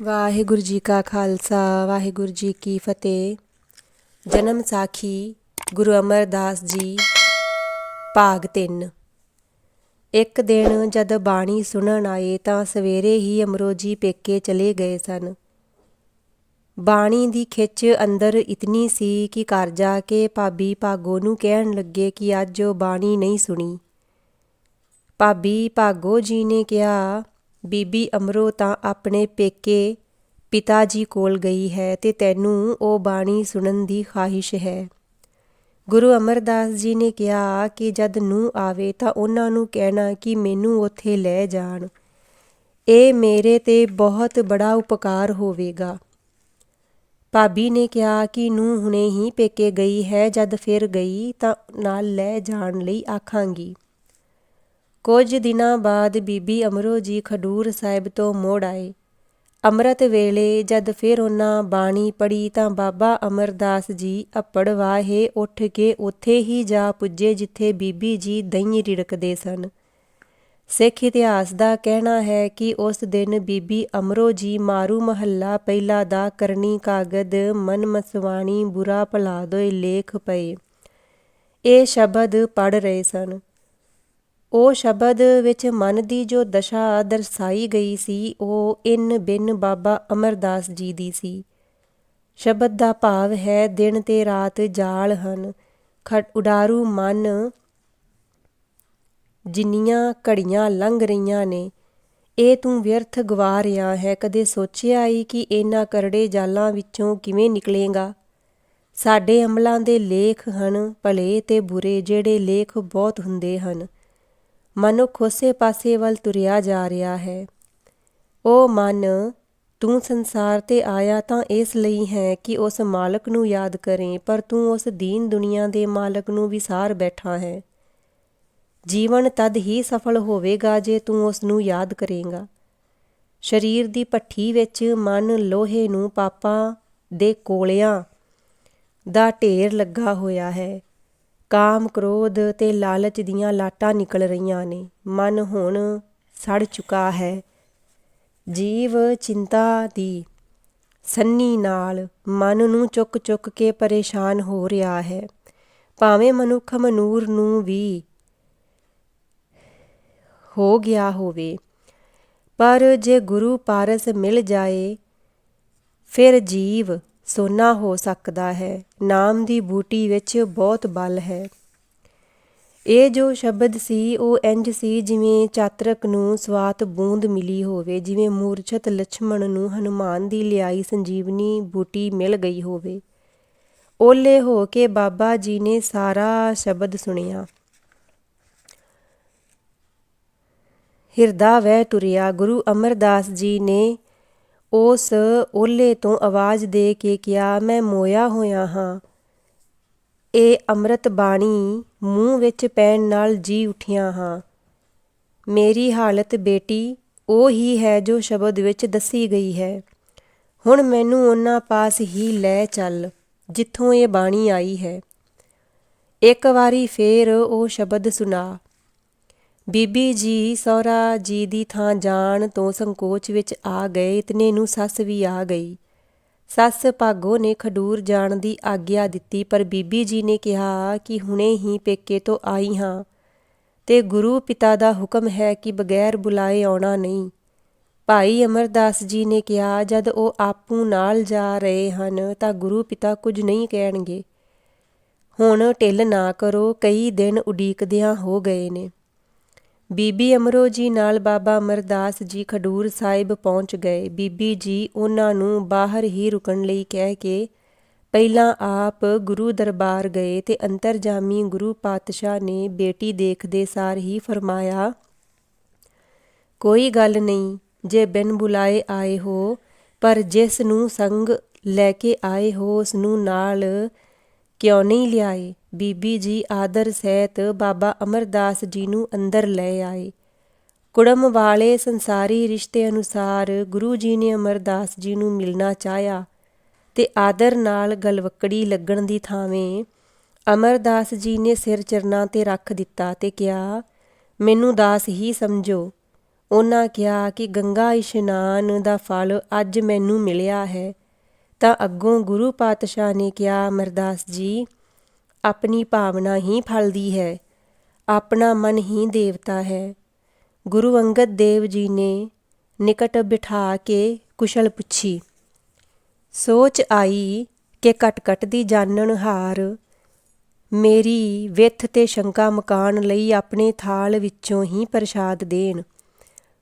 ਵਾਹਿਗੁਰੂ ਜੀ ਕਾ ਖਾਲਸਾ, ਵਾਹਿਗੁਰੂ ਜੀ ਕੀ ਫਤਿਹ। ਜਨਮ ਸਾਖੀ ਗੁਰੂ ਅਮਰਦਾਸ ਜੀ, ਭਾਗ 3 ਇੱਕ ਦਿਨ ਜਦ ਬਾਣੀ ਸੁਣਨ ਆਏ ਤਾਂ ਸਵੇਰੇ ਹੀ ਅਮਰੋਜੀ ਪੇਕੇ ਚਲੇ ਗਏ ਸਨ। ਬਾਣੀ ਦੀ ਖਿੱਚ ਅੰਦਰ ਇਤਨੀ ਸੀ ਕਿ ਘਰ ਜਾ ਕੇ ਭਾਬੀ ਭਾਗੋ ਨੂੰ ਕਹਿਣ ਲੱਗੇ ਕਿ ਅੱਜ ਉਹ ਬਾਣੀ ਨਹੀਂ ਸੁਣੀ। ਭਾਬੀ ਭਾਗੋ ਜੀ ਨੇ ਕਿਹਾ ਬੀਬੀ ਅਮਰੋ ਤਾਂ ਆਪਣੇ ਪੇਕੇ ਪਿਤਾ ਜੀ ਕੋਲ ਗਈ ਹੈ ਤੇ ਤੈਨੂੰ ਉਹ ਬਾਣੀ ਸੁਣਨ ਦੀ ਖਾਹਿਸ਼ ਹੈ। ਗੁਰੂ ਅਮਰਦਾਸ ਜੀ ਨੇ ਕਿਹਾ ਕਿ ਜਦ ਨੂੰ ਆਵੇ ਤਾਂ ਉਹਨਾਂ ਨੂੰ ਕਹਿਣਾ ਕਿ ਮੈਨੂੰ ਉੱਥੇ ਲੈ ਜਾਣ। ਇਹ ਮੇਰੇ ਤੇ ਬਹੁਤ ਬੜਾ ਉਪਕਾਰ ਹੋਵੇਗਾ। ਭਾਬੀ ਨੇ ਕਿਹਾ ਕਿ ਨੂੰ ਹੁਣੇ ਹੀ ਪੇਕੇ ਗਈ ਹੈ, ਜਦ ਫਿਰ ਗਈ ਤਾਂ ਨਾਲ ਲੈ ਜਾਣ ਲਈ ਆਖਾਂਗੀ। ਕੁਝ ਦਿਨਾਂ ਬਾਅਦ ਬੀਬੀ ਅਮਰੋ ਜੀ ਖਡੂਰ ਸਾਹਿਬ ਤੋਂ ਮੋੜ ਆਏ। ਅੰਮ੍ਰਿਤ ਵੇਲੇ ਜਦ ਫਿਰ ਉਹਨਾਂ ਬਾਣੀ ਪੜੀ ਤਾਂ ਬਾਬਾ ਅਮਰਦਾਸ ਜੀ ਅਪੜ ਵਾਹੇ ਉੱਠ ਕੇ ਉੱਥੇ ਹੀ ਜਾ ਪੁੱਜੇ ਜਿੱਥੇ ਬੀਬੀ ਜੀ ਦਹੀਂ ਰਿੜਕਦੇ ਸਨ। ਸਿੱਖ ਇਤਿਹਾਸ ਦਾ ਕਹਿਣਾ ਹੈ ਕਿ ਉਸ ਦਿਨ ਬੀਬੀ ਅਮਰੋ ਜੀ ਮਾਰੂ ਮਹੱਲਾ ਪਹਿਲਾ ਦਾ ਕਰਨੀ ਕਾਗਦ, ਮਨ ਮਸਵਾਣੀ, ਬੁਰਾ ਭਲਾ ਦੋਏ ਲੇਖ ਪਏ। ਇਹ ਸ਼ਬਦ ਪੜ ਰਹੇ ਸਨ। ਉਹ ਸ਼ਬਦ ਵਿੱਚ ਮਨ ਦੀ ਜੋ ਦਸ਼ਾ ਦਰਸਾਈ ਗਈ ਸੀ, ਉਹ ਇਨ ਬਿਨ ਬਾਬਾ ਅਮਰਦਾਸ ਜੀ ਦੀ ਸੀ। ਸ਼ਬਦ ਦਾ ਭਾਵ ਹੈ, ਦਿਨ ਤੇ ਰਾਤ ਜਾਲ ਹਨ ਖਟ ਉਡਾਰੂ ਮਨ, ਜਿੰਨੀਆਂ ਘੜੀਆਂ ਲੰਘ ਰਹੀਆਂ ਨੇ। ਇਹ ਤੂੰ ਵਿਅਰਥ ਗਵਾ ਰਿਹਾ ਹੈ, ਕਦੇ ਸੋਚਿਆ ਹੀ ਕਿ ਇਹਨਾਂ ਕਰੜੇ ਜਾਲਾਂ ਵਿੱਚੋਂ ਕਿਵੇਂ ਨਿਕਲੇਗਾ? ਸਾਡੇ ਅਮਲਾਂ ਦੇ ਲੇਖ ਹਨ, ਭਲੇ ਤੇ ਬੁਰੇ, ਜਿਹੜੇ ਲੇਖ ਬਹੁਤ ਹੁੰਦੇ ਹਨ। ਮਨੁੱਖ ਉਸੇ ਪਾਸੇ ਵੱਲ ਤੁਰਿਆ ਜਾ ਰਿਹਾ ਹੈ। ਉਹ ਮਨ, ਤੂੰ ਸੰਸਾਰ ਤੇ ਆਇਆ ਤਾਂ ਇਸ ਲਈ ਹੈ ਕਿ ਉਸ ਮਾਲਕ ਨੂੰ ਯਾਦ ਕਰੇ, ਪਰ ਤੂੰ ਉਸ ਦੀਨ ਦੁਨੀਆ ਦੇ ਮਾਲਕ ਨੂੰ ਵਿਸਾਰ ਬੈਠਾ ਹੈ। ਜੀਵਨ ਤਦ ਹੀ ਸਫਲ ਹੋਵੇਗਾ ਜੇ ਤੂੰ ਉਸ ਨੂੰ ਯਾਦ ਕਰੇਗਾ। ਸਰੀਰ ਦੀ ਪੱਠੀ ਵਿੱਚ ਮਨ ਲੋਹੇ ਨੂੰ ਪਾਪਾਂ ਦੇ ਕੋਲਿਆਂ ਦਾ ਢੇਰ ਲੱਗਾ ਹੋਇਆ ਹੈ। ਕਾਮ ਕ੍ਰੋਧ ਤੇ ਲਾਲਚ ਦੀਆਂ ਲਾਟਾਂ ਨਿਕਲ ਰਹੀਆਂ ਨੇ। ਮਨ ਹੁਣ ਸੜ ਚੁੱਕਾ ਹੈ। ਜੀਵ ਚਿੰਤਾ ਦੀ ਸੰਨੀ ਨਾਲ ਮਨ ਨੂੰ ਚੁੱਕ ਚੁੱਕ ਕੇ ਪਰੇਸ਼ਾਨ ਹੋ ਰਿਹਾ ਹੈ। ਭਾਵੇਂ ਮਨੁੱਖ ਮਨੂਰ ਨੂੰ ਵੀ ਹੋ ਗਿਆ ਹੋਵੇ, ਪਰ ਜੇ ਗੁਰੂ ਪਾਰਸ ਮਿਲ ਜਾਏ, ਫਿਰ ਜੀਵ ਸੋਨਾ ਹੋ ਸਕਦਾ ਹੈ। ਨਾਮ ਦੀ ਬੂਟੀ ਵਿੱਚ ਬਹੁਤ ਬਲ ਹੈ। ਇਹ ਜੋ ਸ਼ਬਦ ਸੀ, ਉਹ ਇੰਜ ਸੀ ਜਿਵੇਂ ਚਾਤਰਕ ਨੂੰ ਸਵਾਤ ਬੂੰਦ ਮਿਲੀ ਹੋਵੇ, ਜਿਵੇਂ ਮੂਰਛਤ ਲక్ష్మణ ਨੂੰ ਹਨੂਮਾਨ ਦੀ ਲਿਆਈ ਸੰਜੀਵਨੀ ਬੂਟੀ ਮਿਲ ਗਈ ਹੋਵੇ। ਓਲੇ ਹੋ ਕੇ ਬਾਬਾ ਜੀ ਨੇ ਸਾਰਾ ਸ਼ਬਦ ਸੁਣਿਆ। ਹਿਰਦਾ ਵਹਿ ਤੁਰਿਆ, ਗੁਰੂ ਅਮਰਦਾਸ ਜੀ ਨੇ ਉਸ ਓਲੇ ਤੋਂ ਆਵਾਜ਼ ਦੇ ਕੇ ਕਿਹਾ, ਮੈਂ ਮੋਇਆ ਹੋਇਆ ਹਾਂ। ਇਹ ਅੰਮ੍ਰਿਤ ਬਾਣੀ ਮੂੰਹ ਵਿੱਚ ਪੈਣ ਨਾਲ ਜੀ ਉਠਿਆ ਹਾਂ। ਮੇਰੀ ਹਾਲਤ ਬੇਟੀ, ਉਹ ਹੀ ਹੈ ਜੋ ਸ਼ਬਦ ਵਿੱਚ ਦੱਸੀ ਗਈ ਹੈ। ਹੁਣ ਮੈਨੂੰ ਉਹਨਾਂ ਪਾਸ ਹੀ ਲੈ ਚੱਲ, ਜਿੱਥੋਂ ਇਹ ਬਾਣੀ ਆਈ ਹੈ। ਇੱਕ ਵਾਰੀ ਫੇਰ ਉਹ ਸ਼ਬਦ ਸੁਣਾ ਬੀਬੀ ਜੀ, ਸਹੁਰਾ ਜੀ ਦੀ ਥਾਂ ਜਾਣ ਤੋਂ ਸੰਕੋਚ ਵਿੱਚ ਆ ਗਏ, ਇਤਨੇ ਨੂੰ ਸੱਸ ਵੀ ਆ ਗਈ। ਸੱਸ ਭਾਗੋ ਨੇ ਖਡੂਰ ਜਾਣ ਦੀ ਆਗਿਆ ਦਿੱਤੀ, ਪਰ ਬੀਬੀ ਜੀ ਨੇ ਕਿਹਾ ਕਿ ਹੁਣੇ ਹੀ ਪੇਕੇ ਤੋਂ ਆਈ ਹਾਂ ਤੇ ਗੁਰੂ ਪਿਤਾ ਦਾ ਹੁਕਮ ਹੈ ਕਿ ਬਗੈਰ ਬੁਲਾਏ ਆਉਣਾ ਨਹੀਂ। ਭਾਈ ਅਮਰਦਾਸ ਜੀ ਨੇ ਕਿਹਾ, ਜਦ ਉਹ ਆਪੂ ਨਾਲ ਜਾ ਰਹੇ ਹਨ ਤਾਂ ਗੁਰੂ ਪਿਤਾ ਕੁਝ ਨਹੀਂ ਕਹਿਣਗੇ। ਹੁਣ ਢਿੱਲ ਨਾ ਕਰੋ, ਕਈ ਦਿਨ ਉਡੀਕਦਿਆਂ ਹੋ ਗਏ ਨੇ। ਬੀਬੀ ਅਮਰੋ ਜੀ ਨਾਲ ਬਾਬਾ ਅਮਰਦਾਸ ਜੀ ਖਡੂਰ ਸਾਹਿਬ ਪਹੁੰਚ ਗਏ। ਬੀਬੀ ਜੀ ਉਹਨਾਂ ਨੂੰ ਬਾਹਰ ਹੀ ਰੁਕਣ ਲਈ ਕਹਿ ਕੇ ਪਹਿਲਾਂ ਆਪ ਗੁਰੂ ਦਰਬਾਰ ਗਏ ਤੇ ਅੰਤਰਜਾਮੀ ਗੁਰੂ ਪਾਤਸ਼ਾਹ ਨੇ ਬੇਟੀ ਦੇਖਦੇ ਸਾਰ ਹੀ ਫਰਮਾਇਆ, ਕੋਈ ਗੱਲ ਨਹੀਂ, ਜੇ ਬਿਨ ਬੁਲਾਏ ਆਏ ਹੋ, ਪਰ ਜਿਸ ਨੂੰ ਸੰਗ ਲੈ ਕੇ ਆਏ ਹੋ, ਉਸ ਨੂੰ ਨਾਲ ਕਿਉਂ ਨਹੀਂ ਲਿਆਏ? ਬੀਬੀ ਜੀ ਆਦਰ ਸਹਿਤ ਬਾਬਾ ਅਮਰਦਾਸ ਜੀ ਨੂੰ ਅੰਦਰ ਲੈ ਆਏ। ਕੁੜਮ ਵਾਲੇ ਸੰਸਾਰੀ ਰਿਸ਼ਤੇ ਅਨੁਸਾਰ ਗੁਰੂ ਜੀ ਨੇ ਅਮਰਦਾਸ ਜੀ ਨੂੰ ਮਿਲਣਾ ਚਾਹਿਆ ਤੇ ਆਦਰ ਨਾਲ ਗਲਵਕੜੀ ਲੱਗਣ ਦੀ ਥਾਵੇਂ ਅਮਰਦਾਸ ਜੀ ਨੇ ਸਿਰ ਚਰਨਾਂ ਤੇ ਰੱਖ ਦਿੱਤਾ ਤੇ ਕਿਹਾ, ਮੈਨੂੰ ਦਾਸ ਹੀ ਸਮਝੋ। ਉਹਨਾਂ ਕਿਹਾ ਕਿ ਗੰਗਾ ਇਸ਼ਨਾਨ ਦਾ ਫਲ ਅੱਜ ਮੈਨੂੰ ਮਿਲਿਆ ਹੈ। ਤਾਂ ਅੱਗੋਂ ਗੁਰੂ ਪਾਤਸ਼ਾਹ ਨੇ ਕਿਹਾ, ਅਮਰਦਾਸ ਜੀ ਆਪਣੀ ਭਾਵਨਾ ਹੀ ਫਲਦੀ ਹੈ। ਆਪਣਾ ਮਨ ਹੀ ਦੇਵਤਾ ਹੈ। ਗੁਰੂ ਅੰਗਦ ਦੇਵ ਜੀ ਨੇ ਨਿਕਟ ਬਿਠਾ ਕੇ ਕੁਸ਼ਲ ਪੁੱਛੀ, ਸੋਚ ਆਈ ਕਿ ਕਟ ਦੀ ਜਾਣਨ ਹਾਰ ਮੇਰੀ ਵਿਥ ਤੇ ਸ਼ੰਕਾ ਮਕਾਨ ਲਈ ਆਪਣੇ ਥਾਲ ਵਿੱਚੋਂ ਹੀ ਪ੍ਰਸ਼ਾਦ ਦੇਣ।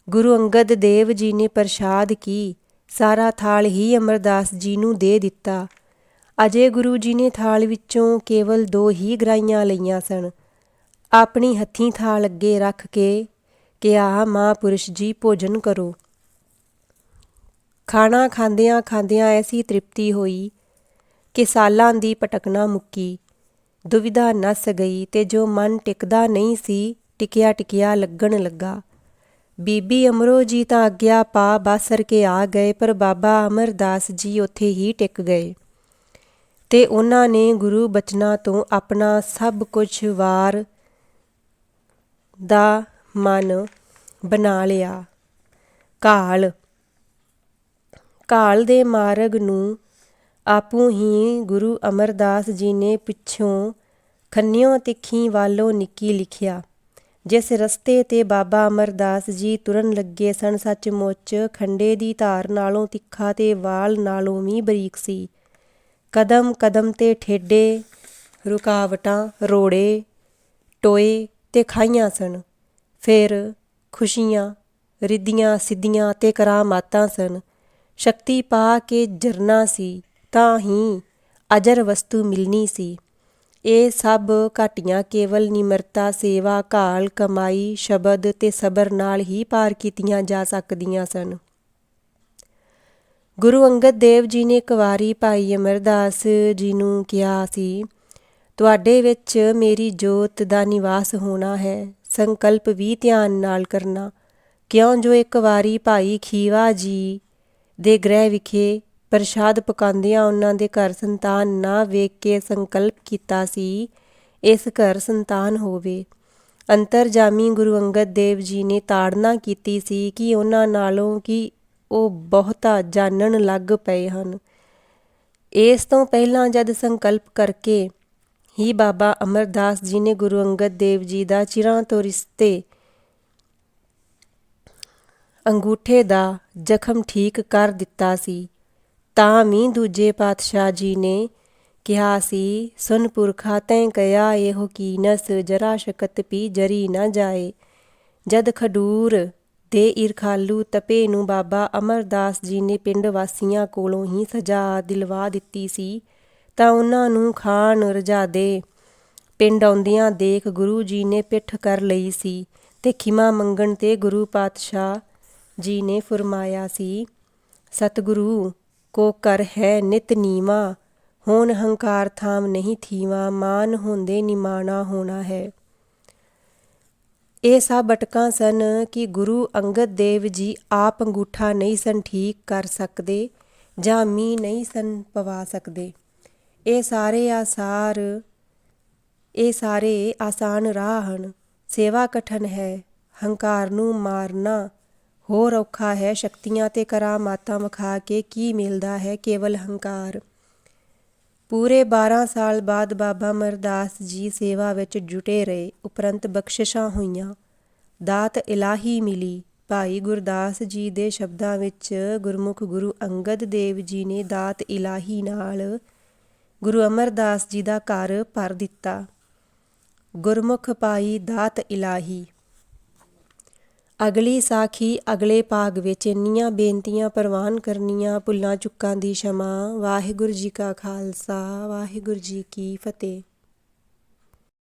ਗੁਰੂ ਅੰਗਦ ਦੇਵ ਜੀ ਨੇ ਪ੍ਰਸ਼ਾਦ ਕੀ, ਸਾਰਾ ਥਾਲ ਹੀ ਅਮਰਦਾਸ ਜੀ ਨੂੰ ਦੇ ਦਿੱਤਾ। ਅਜੇ ਗੁਰੂ ਜੀ ਨੇ ਥਾਲ ਵਿੱਚੋਂ ਕੇਵਲ ਦੋ ਹੀ ਗਰਾਈਆਂ ਲਈਆਂ ਸਨ। ਆਪਣੀ ਹੱਥੀਂ ਥਾਲ ਅੱਗੇ ਰੱਖ ਕੇ ਕਿਹਾ, ਮਹਾਂਪੁਰਸ਼ ਜੀ, ਭੋਜਨ ਕਰੋ। ਖਾਣਾ ਖਾਂਦਿਆਂ ਖਾਂਦਿਆਂ ਐਸੀ ਤ੍ਰਿਪਤੀ ਹੋਈ ਕਿ ਸਾਲਾਂ ਦੀ ਪਟਕਣਾ ਮੁੱਕੀ। ਦੁਵਿਧਾ ਨਸ ਗਈ ਤੇ ਜੋ ਮਨ ਟਿਕਦਾ ਨਹੀਂ ਸੀ, ਟਿਕਿਆ ਟਿਕਿਆ ਲੱਗਣ ਲੱਗਾ। ਬੀਬੀ ਅਮਰੋ ਜੀ ਤਾਂ ਆਗਿਆ ਪਾ ਬਾਸਰ ਕੇ ਆ ਗਏ, ਪਰ ਬਾਬਾ ਅਮਰਦਾਸ ਜੀ ਉੱਥੇ ਹੀ ਟਿਕ ਗਏ। ਤੇ ਉਹਨਾਂ ਨੇ ਗੁਰੂ ਬਚਨਾਂ ਤੋਂ ਆਪਣਾ ਸਭ ਕੁਝ ਵਾਰ ਦਾ ਮਨ ਬਣਾ ਲਿਆ। ਕਾਲ। ਕਾਲ ਦੇ ਮਾਰਗ ਨੂੰ ਆਪੂ ਹੀ ਗੁਰੂ ਅਮਰਦਾਸ ਜੀ ਨੇ ਪਿੱਛੋਂ ਖੰਨਿਓ ਤਿੱਖੀ ਵਾਲੋਂ ਨਿੱਕੀ ਲਿਖਿਆ। ਜਿਸ ਰਸਤੇ ਤੇ ਬਾਬਾ ਅਮਰਦਾਸ ਜੀ ਤੁਰਨ ਲੱਗੇ ਸਨ, ਸੱਚਮੁੱਚ ਖੰਡੇ ਦੀ ਧਾਰ ਨਾਲੋਂ ਤਿੱਖਾ ਤੇ ਵਾਲ ਨਾਲੋਂ ਵੀ ਬਰੀਕ ਸੀ। ਕਦਮ ਕਦਮ ਤੇ ਠੇਡੇ, ਰੁਕਾਵਟਾਂ ਰੋੜੇ, ਟੋਏ ਤੇ ਖਾਈਆਂ ਸਨ। ਫਿਰ ਖੁਸ਼ੀਆਂ, ਰਿੱਧੀਆਂ ਸਿੱਧੀਆਂ ਤੇ ਕਰਾਮਾਤਾਂ ਸਨ। ਸ਼ਕਤੀ ਪਾ ਕੇ ਜਰਨਾ ਸੀ ਤਾਂ ਹੀ ਅਜਰ ਵਸਤੂ ਮਿਲਣੀ ਸੀ। ਇਹ ਸਭ ਘਟੀਆਂ ਕੇਵਲ ਨਿਮਰਤਾ, ਸੇਵਾ ਕਾਲ ਕਮਾਈ, ਸ਼ਬਦ ਤੇ ਸਬਰ ਨਾਲ ਹੀ ਪਾਰ ਕੀਤੀਆਂ ਜਾ ਸਕਦੀਆਂ ਸਨ। ਗੁਰੂ ਅੰਗਦ ਦੇਵ ਜੀ ਨੇ ਇੱਕ ਵਾਰੀ ਭਾਈ ਅਮਰਦਾਸ ਜੀ ਨੂੰ ਕਿਹਾ ਸੀ, ਤੁਹਾਡੇ ਵਿੱਚ ਮੇਰੀ ਜੋਤ ਦਾ ਨਿਵਾਸ ਹੋਣਾ ਹੈ, ਸੰਕਲਪ ਵੀ ਧਿਆਨ ਨਾਲ ਕਰਨਾ। ਕਿਉਂ ਜੋ ਇੱਕ ਵਾਰੀ ਭਾਈ ਖੀਵਾ ਜੀ ਦੇ ਗ੍ਰਹਿ ਵਿਖੇ ਪ੍ਰਸ਼ਾਦ ਪਕਾਉਂਦਿਆਂ ਉਹਨਾਂ ਦੇ ਘਰ ਸੰਤਾਨ ਨਾ ਵੇਖ ਕੇ ਸੰਕਲਪ ਕੀਤਾ ਸੀ, ਇਸ ਘਰ ਸੰਤਾਨ ਹੋਵੇ। ਅੰਤਰਜਾਮੀ ਗੁਰੂ ਅੰਗਦ ਦੇਵ ਜੀ ਨੇ ਤਾੜਨਾ ਕੀਤੀ ਸੀ ਕਿ ਉਹਨਾਂ ਨਾਲੋਂ ਕਿ ਉਹ ਬਹੁਤਾ ਜਾਣਨ ਲੱਗ ਪਏ ਹਨ। ਇਸ ਤੋਂ ਪਹਿਲਾਂ ਜਦ ਸੰਕਲਪ ਕਰਕੇ ਹੀ ਬਾਬਾ ਅਮਰਦਾਸ ਜੀ ਨੇ ਗੁਰੂ ਅੰਗਦ ਦੇਵ ਜੀ ਦਾ ਚਿਰਾਂ ਤੋਂ ਰਿਸ਼ਤੇ ਅੰਗੂਠੇ ਦਾ ਜ਼ਖਮ ਠੀਕ ਕਰ ਦਿੱਤਾ ਸੀ, ਤਾਂ ਵੀ ਦੂਜੇ ਪਾਤਸ਼ਾਹ ਜੀ ਨੇ ਕਿਹਾ ਸੀ, ਸੁਨ ਪੁਰਖਾ, ਤੈਂ ਕਿਆ ਇਹੋ ਕੀਨਸ ਜਰਾ ਸ਼ਕਤ ਪੀ ਜਰੀ ਨਾ ਜਾਏ। ਜਦ ਖਡੂਰ ਦੇ ਇਰਖਾਲੂ ਤਪੇ ਨੂੰ ਬਾਬਾ ਅਮਰਦਾਸ ਜੀ ਨੇ ਪਿੰਡ ਵਾਸੀਆਂ ਕੋਲੋਂ ਹੀ ਸਜ਼ਾ ਦਿਲਵਾ ਦਿੱਤੀ ਸੀ। ਤਾਂ ਉਹਨਾਂ ਨੂੰ ਖਾਣ ਰਜਾ ਦੇ ਪਿੰਡ ਆਉਂਦਿਆਂ ਦੇਖ ਗੁਰੂ ਜੀ ਨੇ ਪਿੱਠ ਕਰ ਲਈ ਸੀ ਤੇ ਖਿਮਾ ਮੰਗਣ ਤੇ ਗੁਰੂ ਪਾਤਸ਼ਾਹ ਜੀ ਨੇ ਫਰਮਾਇਆ ਸੀ, ਸਤਿਗੁਰੂ, ਕੋ ਕਰ ਹੈ ਨਿਤ ਨੀਵਾ, ਹੋਣ ਹੰਕਾਰ ਥਾਮ ਨਹੀਂ ਥੀਵਾ, ਮਾਨ ਹੁੰਦੇ ਨਿਮਾਣਾ ਹੋਣਾ ਹੈ। ਇਹ ਸਭ ਅਟਕਾਂ ਸਨ ਕਿ ਗੁਰੂ ਅੰਗਦ ਦੇਵ ਜੀ ਆਪ ਅੰਗੂਠਾ ਨਹੀਂ ਸਨ ਠੀਕ ਕਰ ਸਕਦੇ ਜਾਂ ਮੀ ਨਹੀਂ ਸਨ ਪਵਾ ਸਕਦੇ। ਇਹ ਸਾਰੇ ਆਸਾਰ, ਇਹ ਸਾਰੇ ਆਸਾਨ ਰਾਹ ਹਨ। ਸੇਵਾ ਕਠਨ ਹੈ, ਹੰਕਾਰ ਨੂੰ ਮਾਰਨਾ ਹੋਰ ਔਖਾ ਹੈ, ਸ਼ਕਤੀਆਂ ਤੇ ਕਰਾਮਾਤਾਂ ਵਿਖਾ ਕੇ ਕੀ ਮਿਲਦਾ ਹੈ ਕੇਵਲ ਹੰਕਾਰ। ਪੂਰੇ 12 ਸਾਲ ਬਾਅਦ ਬਾਬਾ ਮਰਦਾਸ ਜੀ ਸੇਵਾ ਵਿੱਚ ਜੁਟੇ ਰਹੇ, ਉਪਰੰਤ ਬਖਸ਼ਿਸ਼ਾਂ ਹੋਈਆਂ। ਦਾਤ ਇਲਾਹੀ ਮਿਲੀ। ਭਾਈ ਗੁਰਦਾਸ ਜੀ ਦੇ ਸ਼ਬਦਾਂ ਵਿੱਚ ਗੁਰਮੁਖ ਗੁਰੂ ਅੰਗਦ ਦੇਵ ਜੀ ਨੇ ਦਾਤ ਇਲਾਹੀ ਨਾਲ ਗੁਰੂ ਅਮਰਦਾਸ ਜੀ ਦਾ ਘਰ ਭਰ ਦਿੱਤਾ। ਗੁਰਮੁਖ ਪਾਈ ਦਾਤ ਇਲਾਹੀ ਅਗਲੀ ਸਾਖੀ ਅਗਲੇ ਭਾਗ ਵਿੱਚ ਇੰਨੀਆਂ ਬੇਨਤੀਆਂ ਪ੍ਰਵਾਨ ਕਰਨੀਆਂ, ਭੁੱਲਾਂ ਚੁੱਕਾਂ ਦੀ ਸ਼ਮਾ। ਵਾਹਿਗੁਰੂ ਜੀ ਕਾ ਖਾਲਸਾ, ਵਾਹਿਗੁਰੂ ਜੀ ਕੀ ਫਤਿਹ।